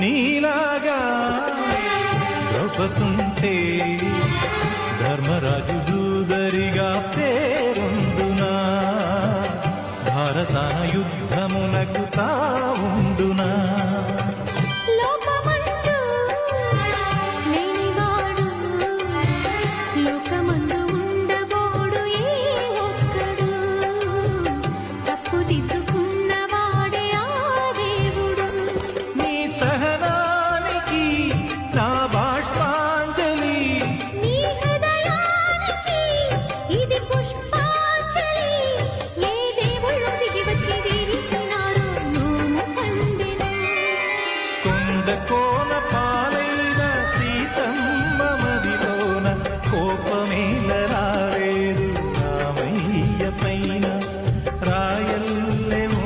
నీలాగా బ్రతుకుంటే ధర్మరాజు దూదరిగా పేరుందునా భారత యుద్ధమునకు తావుండునా?